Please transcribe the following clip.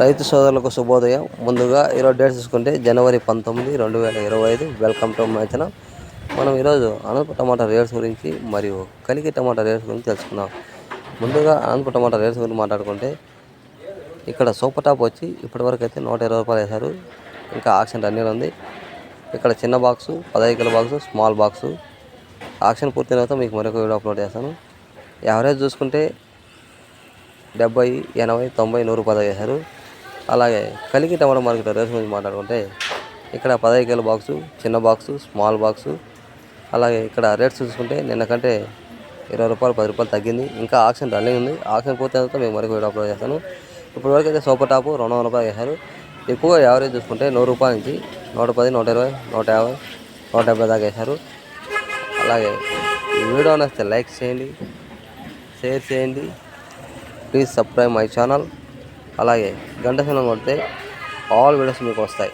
రైతు సోదరులకు శుభోదయం. ముందుగా ఈరోజు డేట్ చూసుకుంటే జనవరి పంతొమ్మిది రెండు వేల ఇరవై ఐదు. వెల్కమ్ టు మై మనం ఈరోజు అనంతపురం టమాటా రేట్స్ గురించి మరియు కలికి టమాటా రేట్స్ గురించి తెలుసుకుందాం. ముందుగా అనంతపురం టమాటా రేట్స్ గురించి మాట్లాడుకుంటే ఇక్కడ సూపర్ టాప్ వచ్చి ఇప్పటివరకు అయితే నూట ఇరవై రూపాయలు వేశారు. ఇంకా ఆక్షన్ రన్నింగ్ ఉంది. ఇక్కడ చిన్న బాక్సు పదహైదు kilo box small box. Auction పూర్తయిన తర్వాత మీకు మరొక వీడియో అప్లోడ్ చేస్తాను. యావరేజ్ చూసుకుంటే డెబ్బై ఎనభై తొంభై నూరు పదవి వేశారు. అలాగే కలిగి టమాటో మార్కెట్ రేట్స్ గురించి మాట్లాడుకుంటే ఇక్కడ పదహైదు కేల బాక్సు చిన్న బాక్సు స్మాల్ బాక్సు అలాగే ఇక్కడ రేట్స్ చూసుకుంటే నిన్న కంటే ఇరవై రూపాయలు పది రూపాయలు తగ్గింది. ఇంకా ఆక్షన్ రన్నింగ్ ఉంది. ఆక్షన్ పూర్తయిన తర్వాత మేము మరొక వీడియో అప్లోడ్ చేస్తాను. ఇప్పుడు వరకు అయితే సూపర్ టాప్ రెండు వందల రూపాయలు వేశారు. ఎక్కువగా యావరేజ్ చూసుకుంటే నూరు రూపాయల నుంచి నూట పది నూట ఇరవై నూట యాభై నూట డెబ్బై దాకా వేశారు. అలాగే ఈ వీడియో నచ్చితే లైక్ చేయండి షేర్ చేయండి. Please subscribe my channel. అలాగే గంట సినిమా కొడితే ఆల్ వీడియోస్ మీకు వస్తాయి.